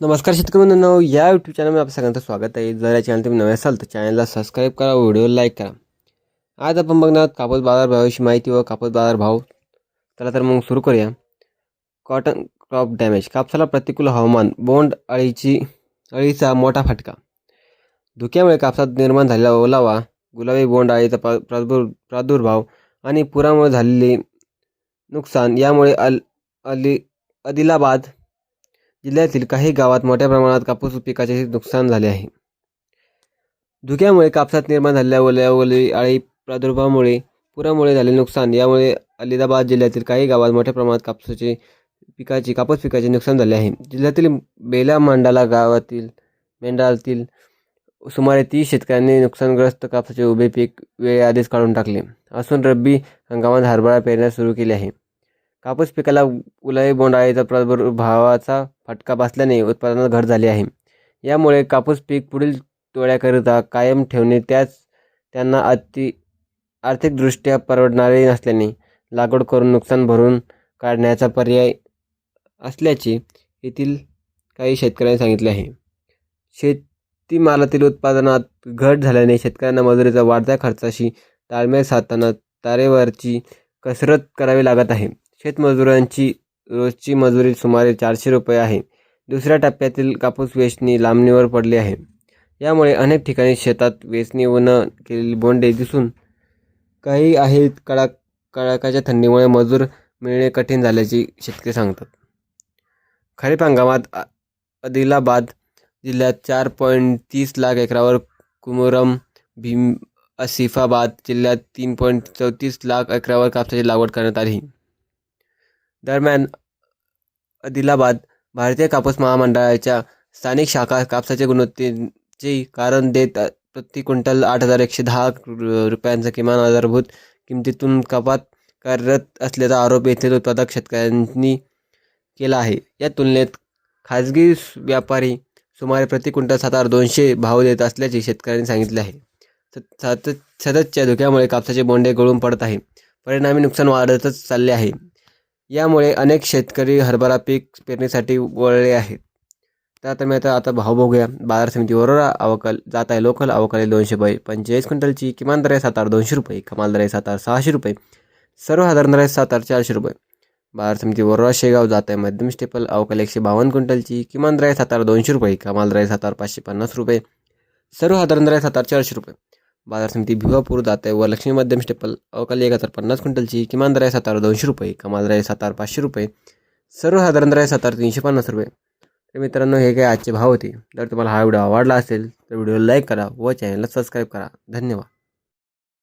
नमस्कार शेतकरी मित्रांनो या यूट्यूब चॅनलमध्ये आपलं सगळ्यांचं स्वागत आहे. जर या चॅनल तुम्ही नवे असाल तर चॅनलला सबस्क्राईब करा व्हिडिओ लाईक करा. आज आपण बघणार आहोत कापूस बाजार भावाची माहिती व कापूस बाजार भाव. चला तर मग सुरू करूया. कॉटन क्रॉप डॅमेज कापसाला प्रतिकूल हवामान बोंड अळीची अळीचा मोठा फटका. धुक्यामुळे कापसात निर्माण झालेला ओलावा गुलाबी बोंड अळीचा प्रादुर् प्रादुर्भाव आणि पुरामुळे झालेले नुकसान यामुळे अल अली आदिलाबाद जिल्ह्यातील काही गावात मोठ्या प्रमाणात कापूस पिकाचे नुकसान झाले आहे. धुक्यामुळे कापसात निर्माण झालेल्या ओल्या ओली आळी प्रादुर्भावामुळे पुरामुळे झालेले नुकसान. यामुळे अलिदाबाद जिल्ह्यातील काही गावात मोठ्या प्रमाणात कापसाचे पिकाची कापूस पिकाचे नुकसान झाले आहे. जिल्ह्यातील बेला मांडाला गावातील मेंढारातील सुमारे तीस शेतकऱ्यांनी नुकसानग्रस्त कापसाचे उभे पीक वेळेआधीच काढून टाकले. असून रब्बी हंगामात हरभरा पेरण्यास सुरू केले आहे कापूस पिकाला उलई बोंडाळीचा प्रादुर्भावाचा फटका बसल्याने उत्पादनात घट झाली आहे. यामुळे कापूस पीक पुढील टोळ्याकरिता कायम ठेवणे त्याच त्यांना अति आर्थिकदृष्ट्या परवडणारे नसल्याने लागवड करून नुकसान भरून काढण्याचा पर्याय असल्याचे येथील काही शेतकऱ्यांनी सांगितले आहे. शेतीमालातील उत्पादनात घट झाल्याने शेतकऱ्यांना मजुरीचा वाढत्या खर्चाशी ताळमेळ साधताना तारेवरची कसरत करावी लागत आहे. शेतमजुरांची रोजची मजुरी सुमारे चारशे रुपये आहे. दुसऱ्या टप्प्यातील कापूस वेचणी लांबणीवर पडली आहे. यामुळे अनेक ठिकाणी शेतात वेचणी व न केलेली बोंडे दिसून काही आहेत. कडाक कडाकाच्या थंडीमुळे मजूर मिळणे कठीण झाल्याची शेतकरी सांगतात. खरीप हंगामात आदिलाबाद जिल्ह्यात चार पॉईंट तीस लाख एकरावर कुमोरम भीम असिफाबाद जिल्ह्यात तीन पॉईंट चौतीस लाख एकरावर कापसाची लागवड करण्यात आली. दरम्यान आदिलाबाद भारतीय कापूस महामंडळाच्या स्थानिक शाखा कापसाच्या गुणवत्तेचे कारण देत प्रति क्विंटल आठ हजार एकशे दहा रुपयांचा किमान आधारभूत किमतीतून कपात करत असल्याचा आरोप येथील उत्पादक शेतकऱ्यांनी केला आहे. या तुलनेत खाजगी व्यापारी सुमारे प्रति क्विंटल सात हजार दोनशे भाव देत असल्याचे शेतकऱ्यांनी सांगितले आहे. सत- सतत सततच्या धुक्यामुळे कापसाचे बोंडे गळून पडत आहे. परिणामी नुकसान वाढतच चालले आहे. यामुळे अनेक शेतकरी हरभरा पीक पेरणीसाठी वळले आहेत. तर आता मी आता आता भाव बघूया. बाजार समिती वरोरा अवकल जात आहे लोकल अवकल दोनशे बाई पंचेचाळीस क्विंटलची किमान दर आहे सात आठ दोनशे रुपये. कमाल दर आहे सात आठ सहाशे रुपये. सर्वसाधारण दर आहे सात आठ चारशे रुपये. बाजार समिती वरोरा शेगाव जात आहे मध्यम स्टेपल अवकल एकशे बावन्न क्विंटलची किमान दर आहे सात आठ दोनशे रुपये. कमाल दर आहे सात आठ पाचशे पन्नास रुपये. सर्वसाधारण दर आहे सात आठ चारशे रुपये. बाजार समिती भिवापूर जात आहे व लक्ष्मी मध्यम स्टेपल अवकाली एक हजार पन्नास क्विंटलची किमान दर आहे सात दोनशे रुपये कमाल दर आहे पाचशे रुपये सर्वसाधारण दर आहे सातार तीनशे पन्नास रुपये. तर मित्रांनो हे काही आजचे भाव होते? जर तुम्हाला हा व्हिडिओ आवडला असेल तर व्हिडिओ लाईक करा व चॅनलला सबस्क्राईब करा. धन्यवाद.